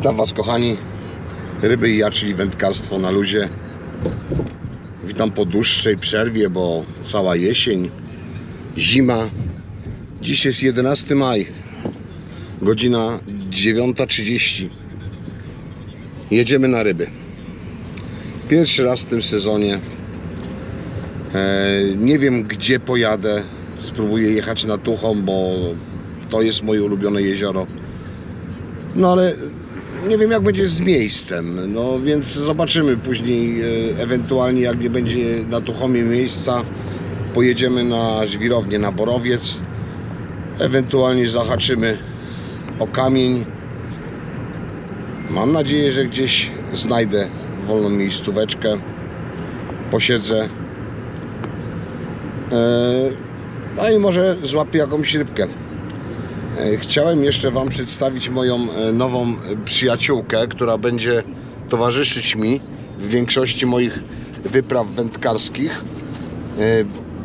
Witam Was kochani. Ryby i ja, czyli wędkarstwo na luzie. Witam po dłuższej przerwie, bo cała jesień, zima. Dziś jest 11 maj, godzina 9.30. Jedziemy na ryby. Pierwszy raz w tym sezonie. E, nie wiem gdzie pojadę. Spróbuję jechać na Tuchą, bo to jest moje ulubione jezioro. No ale nie wiem jak będzie z miejscem, no więc zobaczymy później, e, ewentualnie jak nie będzie na Tuchomie miejsca, pojedziemy na żwirownię, na Borowiec, ewentualnie zahaczymy o kamień. Mam nadzieję, że gdzieś znajdę wolną miejscóweczkę, posiedzę, E, no i może złapię jakąś rybkę. E, Chciałem jeszcze Wam przedstawić moją e, nową e, przyjaciółkę, która będzie towarzyszyć mi w większości moich wypraw wędkarskich.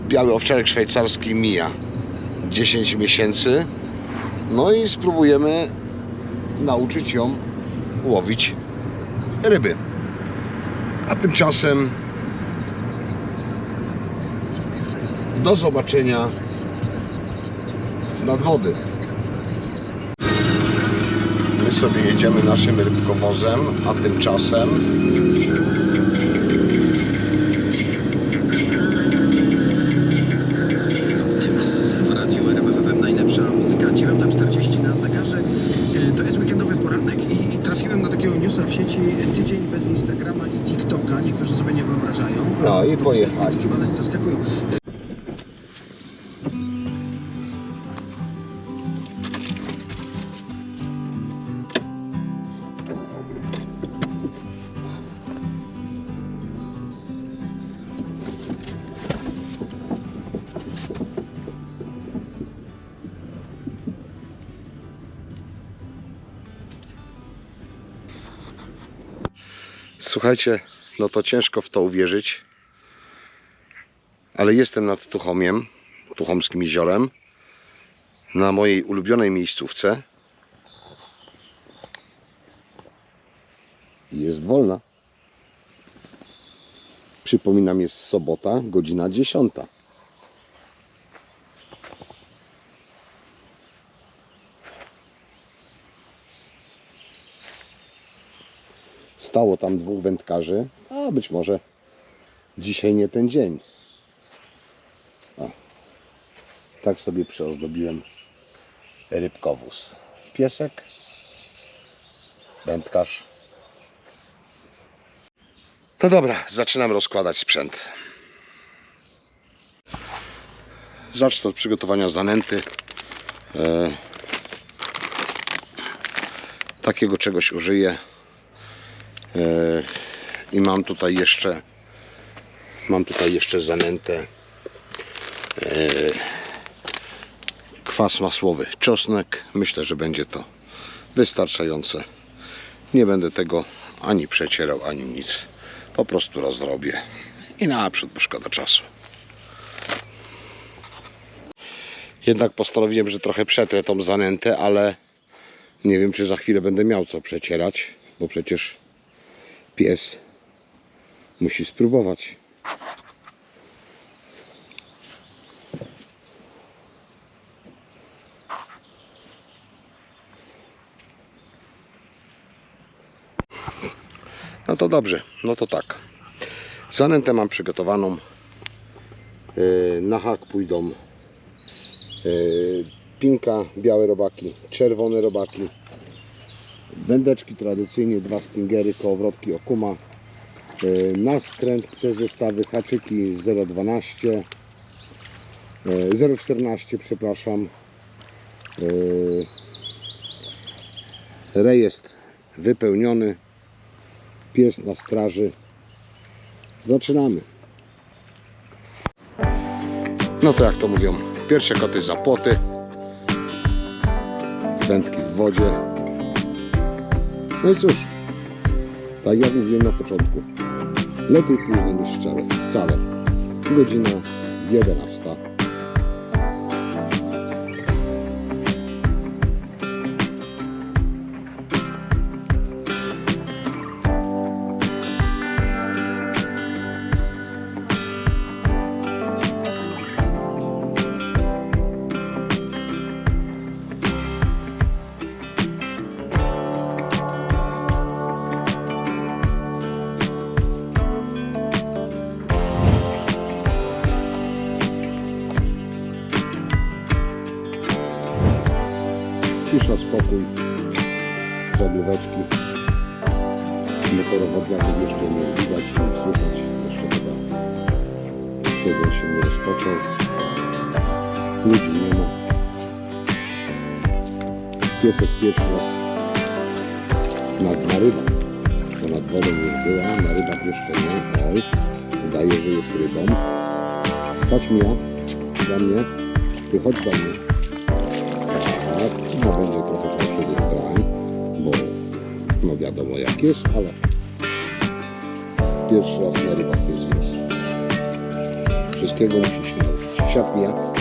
Biały owczarek szwajcarski mija 10 miesięcy. No i spróbujemy nauczyć ją łowić ryby. A tymczasem do zobaczenia z nadwody. Sobie jedziemy naszym rybkowozem, a tymczasem Słuchajcie, no to ciężko w to uwierzyć, ale jestem nad Tuchomiem, Tuchomskim jeziorem, na mojej ulubionej miejscówce. Jest wolna. Przypominam, jest sobota, godzina 10. Stało tam dwóch wędkarzy, a być może dzisiaj nie ten dzień. O, tak sobie przyozdobiłem rybkowóz. Piesek, wędkarz. No dobra, zaczynam rozkładać sprzęt. Zacznę od przygotowania zanęty. E, takiego czegoś użyję. I mam tutaj jeszcze mam tutaj jeszcze zanętę e, kwas masłowy, czosnek. Myślę, że będzie to wystarczające. Nie będę tego ani przecierał, ani nic. Po prostu rozrobię i naprzód, bo szkoda czasu. Jednak postanowiłem, że trochę przetrę tą zanętę, ale nie wiem, czy za chwilę będę miał co przecierać, bo przecież pies musi spróbować. No to dobrze, no to tak. Zanętę mam przygotowaną. Yy, Na hak pójdą yy, pinka, białe robaki, czerwone robaki, Wędeczki tradycyjnie, dwa stingery, kołowrotki Okuma. Yy, Na skręt C zestawy haczyki 0,12 yy, 0,14 przepraszam. Yy, Rejestr wypełniony. Pies na straży. Zaczynamy. No to jak to mówią, pierwsze koty za płoty. Wędki w wodzie. No i cóż, tak jak mówiłem na początku, lepiej późno niż wcale. wcale. Godzina 11. żaglóweczki. Motorowodniaków jeszcze nie widać, nie słychać. Jeszcze chyba sezon się nie rozpoczął. Ludzi nie ma. Piesek pierwszy raz na, na rybach. Bo nad wodą już była, na rybach jeszcze nie. Oj, udaje, że jest rybą. Chodź Mia, do mnie. Tu chodź do mnie. Tak, no będzie bo no wiadomo jak jest, ale pierwszy raz na rybach jest, więc wszystkiego musi się nauczyć. Siad Mia.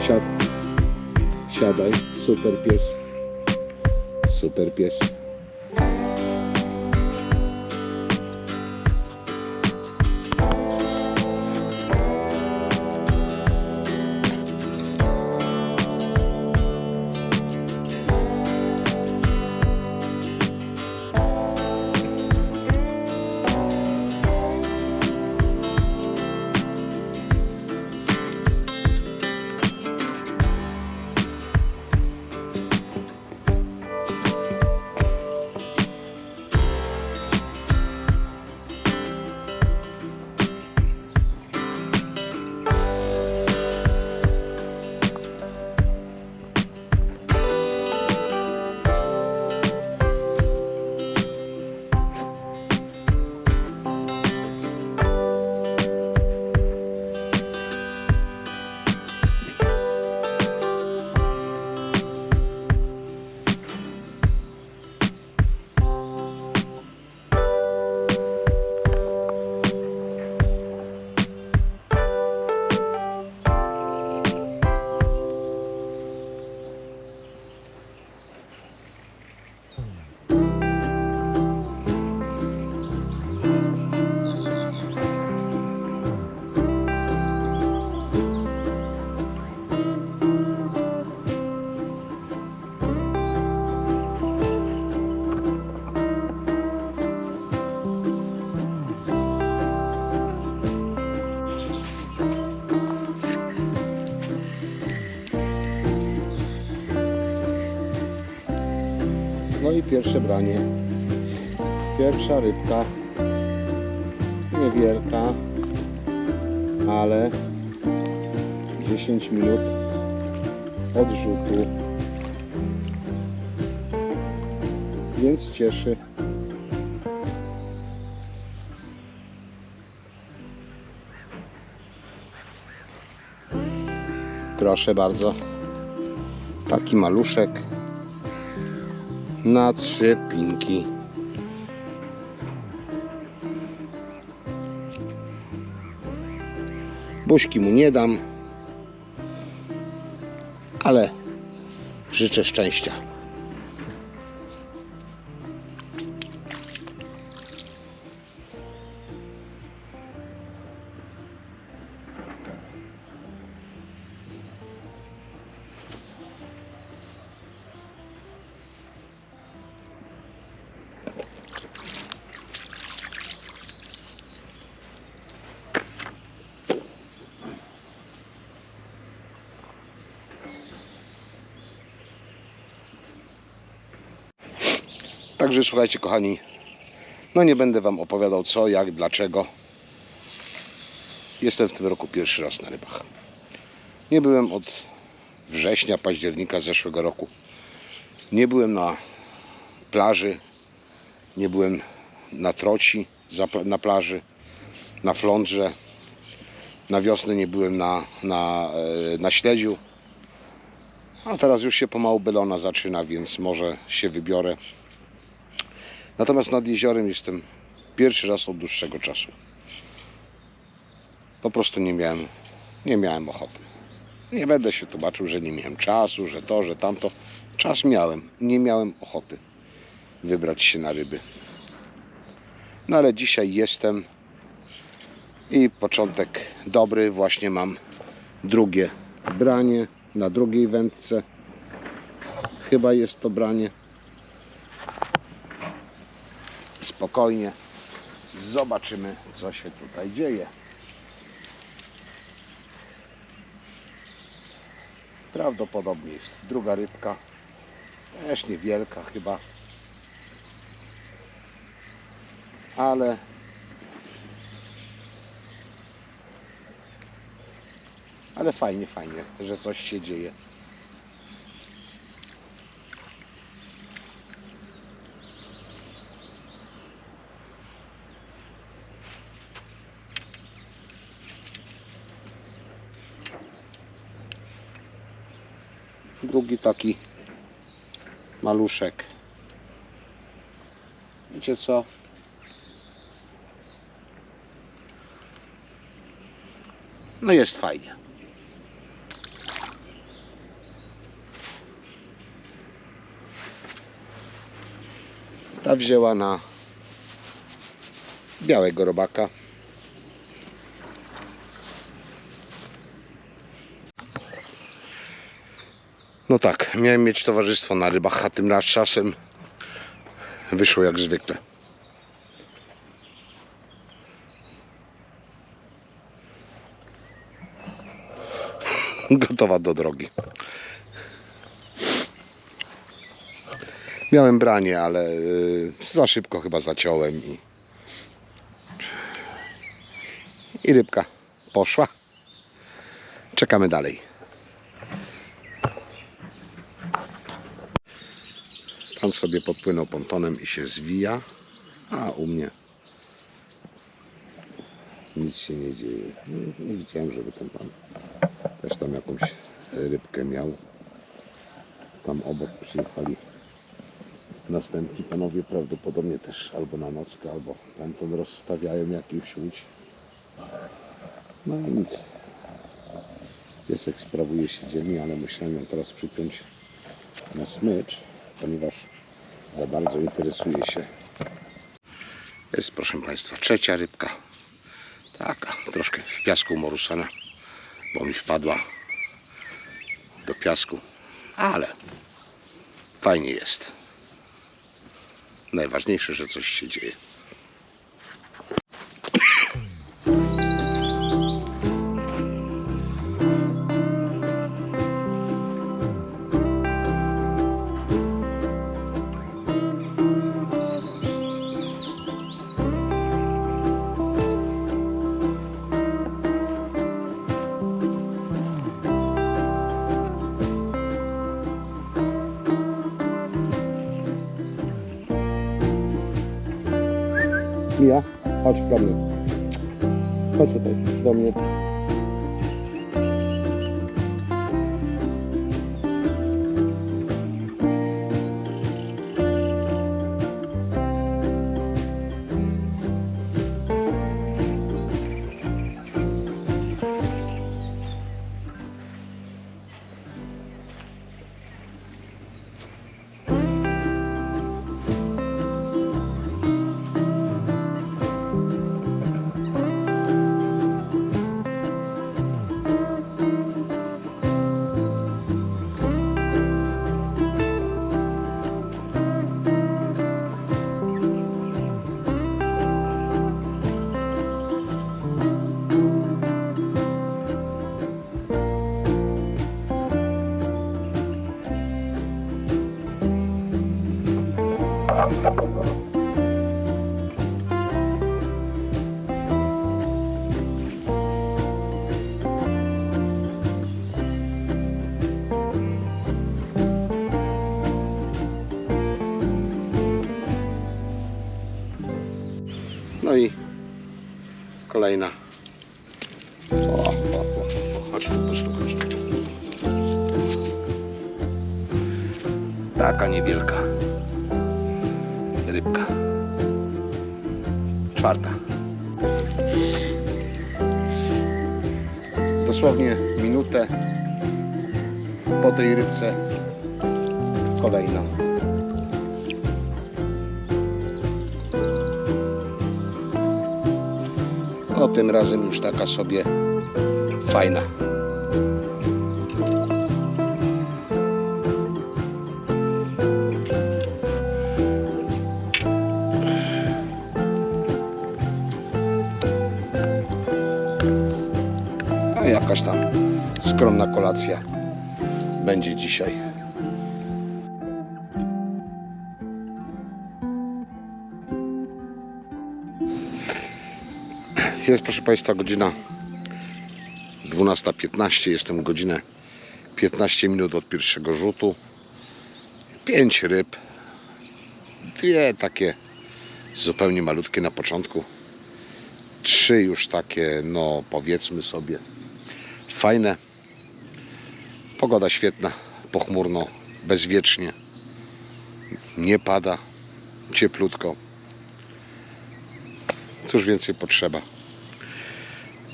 Siad. Siadaj. Super pies. Super pies. Pierwsze branie. Pierwsza rybka. Niewielka, ale 10 minut odrzutu. Więc cieszy. Proszę bardzo. Taki maluszek na trzy pinki. Buźki mu nie dam, ale życzę szczęścia. Także słuchajcie, kochani, no nie będę Wam opowiadał co, jak, dlaczego. Jestem w tym roku pierwszy raz na rybach. Nie byłem od września, października zeszłego roku. Nie byłem na plaży, nie byłem na troci na plaży, na flądrze. Na wiosnę nie byłem na, na, e, na śledziu. A teraz już się pomału Belona zaczyna, więc może się wybiorę. Natomiast nad jeziorem jestem pierwszy raz od dłuższego czasu. Po prostu nie miałem, nie miałem ochoty. Nie będę się tłumaczył, że nie miałem czasu, że to, że tamto. Czas miałem, nie miałem ochoty wybrać się na ryby. No ale dzisiaj jestem i początek dobry. Właśnie mam drugie branie na drugiej wędce. Chyba jest to branie. Spokojnie. Zobaczymy, co się tutaj dzieje. Prawdopodobnie jest druga rybka. Też niewielka chyba. Ale ale fajnie, fajnie, że coś się dzieje. Drugi taki maluszek. Wiecie co? No jest fajnie. Ta wzięła na białego robaka. Tak, miałem mieć towarzystwo na rybach, a tym raz czasem wyszło jak zwykle. Gotowa do drogi. Miałem branie, ale y, za szybko chyba zaciąłem i, i rybka poszła. Czekamy dalej. Sobie podpłynął pontonem i się zwija, a u mnie nic się nie dzieje. Nie, nie widziałem, żeby ten pan też tam jakąś rybkę miał. Tam obok przyjechali następni panowie prawdopodobnie też albo na nockę, albo ponton rozstawiają jakąś łódź. No i nic. Piesek sprawuje się dzielnie, ale musiałem ją teraz przypiąć na smycz, ponieważ za bardzo interesuje się. Jest, proszę Państwa, trzecia rybka. Taka, troszkę w piasku morusana, bo mi wpadła do piasku, ale fajnie jest. Najważniejsze, że coś się dzieje. Taka sobie fajna. A jakaś tam skromna kolacja będzie dzisiaj. Jest proszę Państwa godzina 12.15. Jestem godzinę 15 minut od pierwszego rzutu. 5 ryb. Dwie takie zupełnie malutkie na początku. Trzy już takie, no powiedzmy sobie, fajne. Pogoda świetna, pochmurno, bezwiecznie. Nie pada, cieplutko. Cóż więcej potrzeba.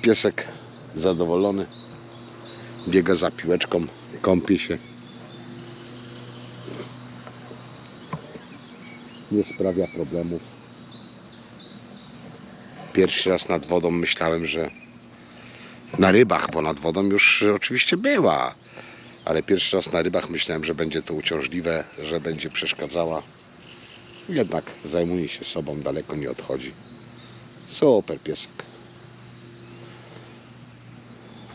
Piesek zadowolony. Biega za piłeczką, kąpie się. Nie sprawia problemów. Pierwszy raz nad wodą myślałem, że na rybach, bo nad wodą już oczywiście była. Ale pierwszy raz na rybach myślałem, że będzie to uciążliwe, że będzie przeszkadzała. Jednak zajmuje się sobą, daleko nie odchodzi. Super piesek.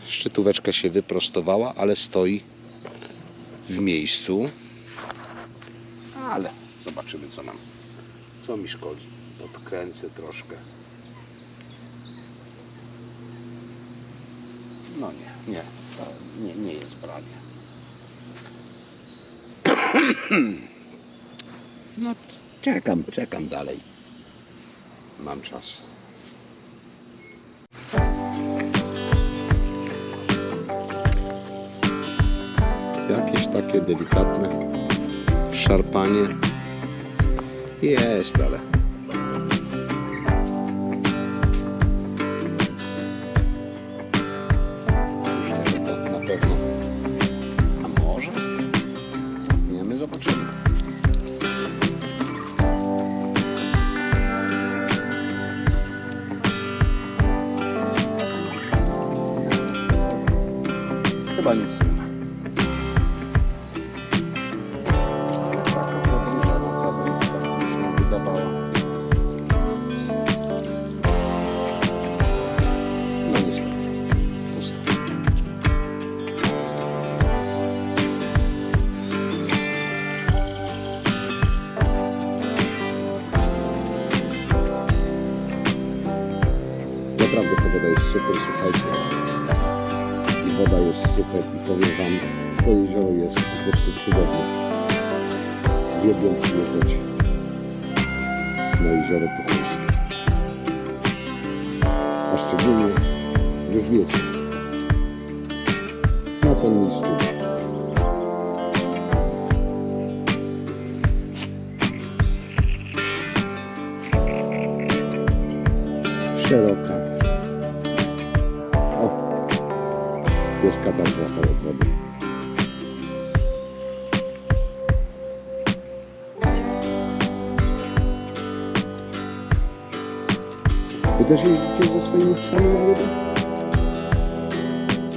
Szczytóweczka się wyprostowała, ale stoi w miejscu. Ale zobaczymy co nam, co mi szkodzi. Podkręcę troszkę. No nie, nie, nie, nie jest branie. No czekam, czekam dalej. Mam czas. Delikatne szarpanie. Jest, ale Pieska tam złapał od wody. Wy też jeździcie ze swoimi psami na ryby?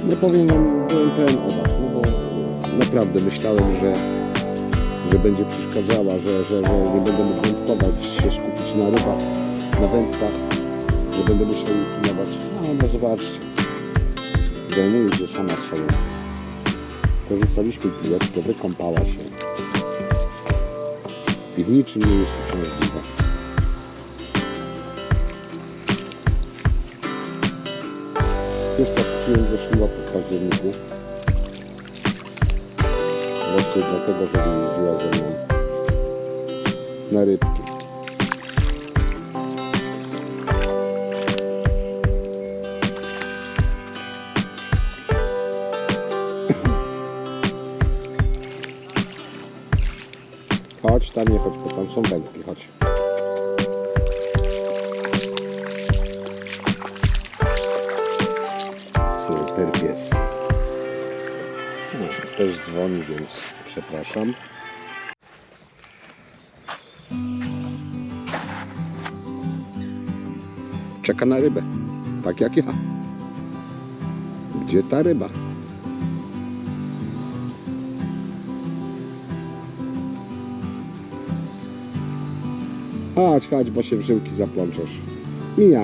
No powiem wam, byłem pełen obaw, no bo naprawdę myślałem, że, że będzie przeszkadzała, że, że, że nie będę mógł wędkować, się skupić na rybach, na wędkach, że będę musiał ich pilnować. No, no zobaczcie zajmuje się sama sobą. Porzucaliśmy piłeczkę, wykąpała się. I w niczym nie jest uciążliwa. Pieska kupiłem w zeszłym roku w październiku. Raczej dlatego, że nie jeździła ze mną na rybki. Chodź tam, bo tam są wędki, chodź. Super pies. No, Ktoś dzwoni, więc przepraszam. Czeka na rybę, tak jak ja. Gdzie ta ryba? Chodź, chodź, bo się w żyłki zaplączesz. Mija.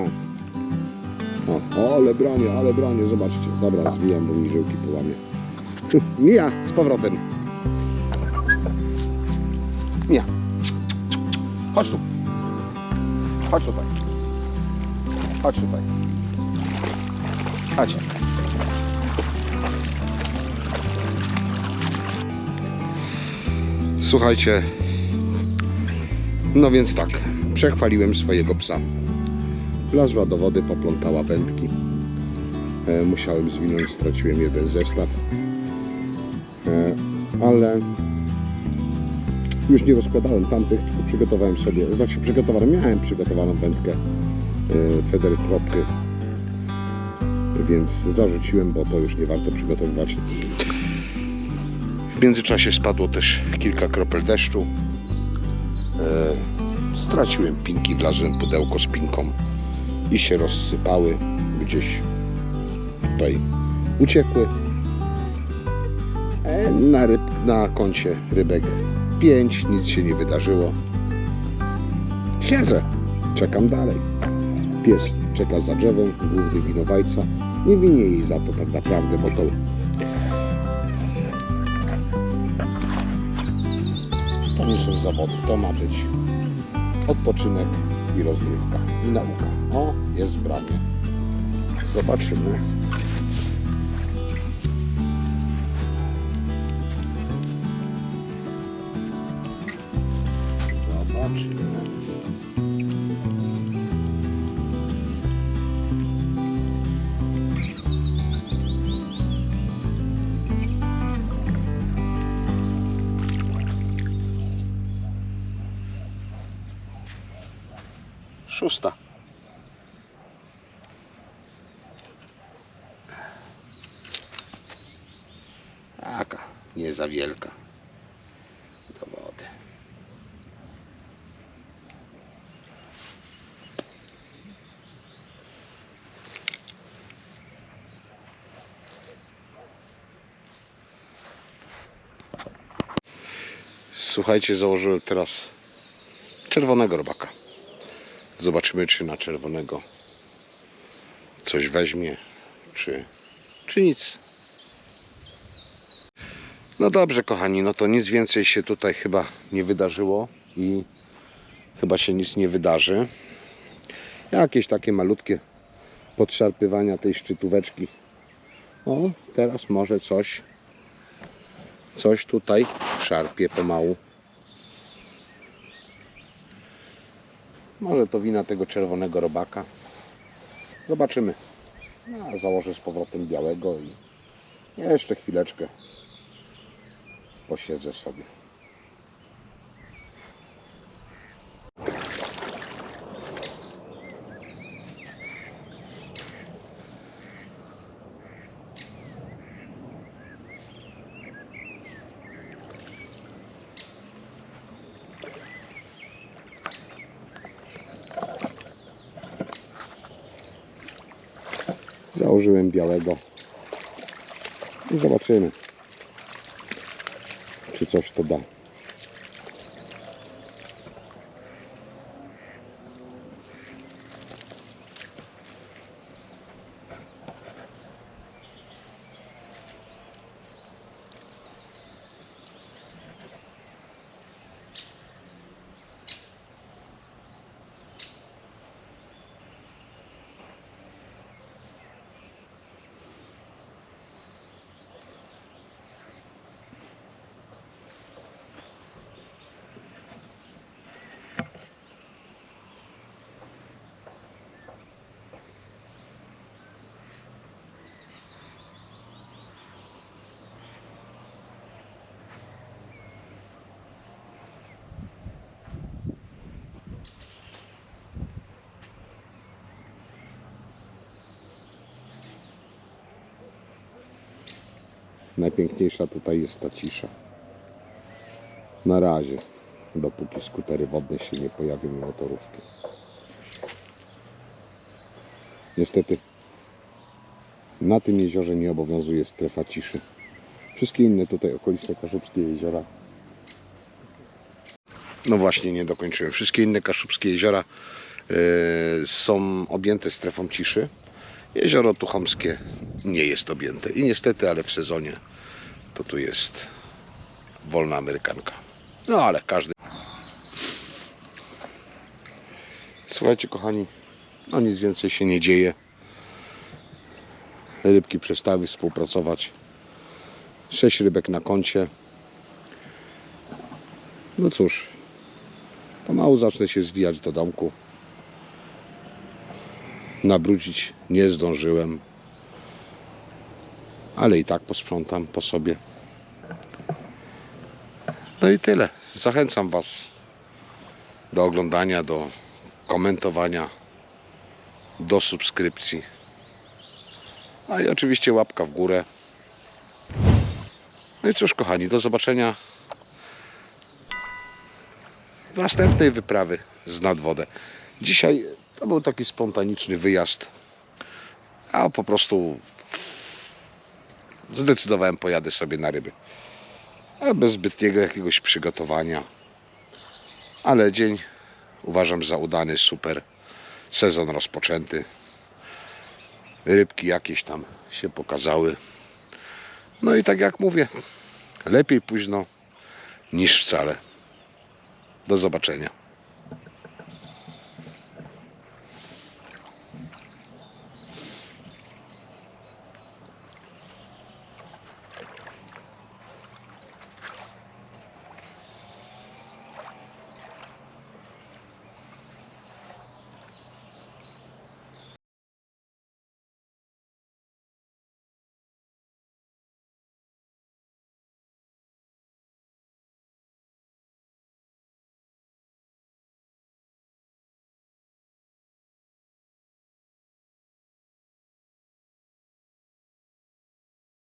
O, ale bronię, ale bronię, zobaczcie. Dobra, zwijam, bo mi żyłki połamie. Mija, z powrotem. Mija. Chodź tu. Chodź tutaj. Chodź tutaj. Chodź. Słuchajcie, no więc tak, przechwaliłem swojego psa. Wlazła do wody, poplątała wędki. E, musiałem zwinąć, straciłem jeden zestaw. E, ale już nie rozkładałem tamtych, tylko przygotowałem sobie, znaczy przygotowałem, miałem przygotowaną wędkę e, Feder Tropy, więc zarzuciłem, bo to już nie warto przygotowywać. W międzyczasie spadło też kilka kropel deszczu. E, straciłem pinki, wlazłem w pudełko z pinką i się rozsypały gdzieś tutaj uciekły. E, na, ryb, na koncie rybek 5, nic się nie wydarzyło. Siedzę, czekam dalej. Pies czeka za drzewem, główny winowajca. Nie winię jej za to tak naprawdę, bo to są to ma być odpoczynek i rozrywka i nauka. O, jest branie. Zobaczymy. Szósta. Taka, nie za wielka. Do wody. Słuchajcie, założyłem teraz czerwonego robaka. Zobaczymy, czy na czerwonego coś weźmie, czy, czy nic. No dobrze, kochani, no to nic więcej się tutaj chyba nie wydarzyło i chyba się nic nie wydarzy. Jakieś takie malutkie podszarpywania tej szczytóweczki. O, teraz może coś, coś tutaj szarpie pomału. Może to wina tego czerwonego robaka. Zobaczymy. Ja założę z powrotem białego i jeszcze chwileczkę posiedzę sobie. Białego i zobaczymy, czy coś to da. Najpiękniejsza tutaj jest ta cisza. Na razie, dopóki skutery wodne się nie pojawią i motorówki. Niestety na tym jeziorze nie obowiązuje strefa ciszy. Wszystkie inne tutaj okoliczne kaszubskie jeziora. No właśnie, nie dokończyłem. Wszystkie inne kaszubskie jeziora e, są objęte strefą ciszy. Jezioro Tuchomskie nie jest objęte. I niestety, ale w sezonie to tu jest wolna amerykanka. No ale każdy. Słuchajcie, kochani, no nic więcej się nie dzieje. Rybki przestały współpracować. Sześć rybek na koncie. No cóż, pomału zacznę się zwijać do domku. Nabrudzić nie zdążyłem, ale i tak posprzątam po sobie. No i tyle. Zachęcam Was do oglądania, do komentowania, do subskrypcji. A i oczywiście łapka w górę. No i cóż, kochani, do zobaczenia następnej wyprawy z nadwodę. Dzisiaj to był taki spontaniczny wyjazd, a po prostu zdecydowałem pojadę sobie na ryby. A bez zbytniego jakiegoś przygotowania. Ale dzień uważam za udany, super. Sezon rozpoczęty. Rybki jakieś tam się pokazały. No i tak jak mówię, lepiej późno niż wcale. Do zobaczenia.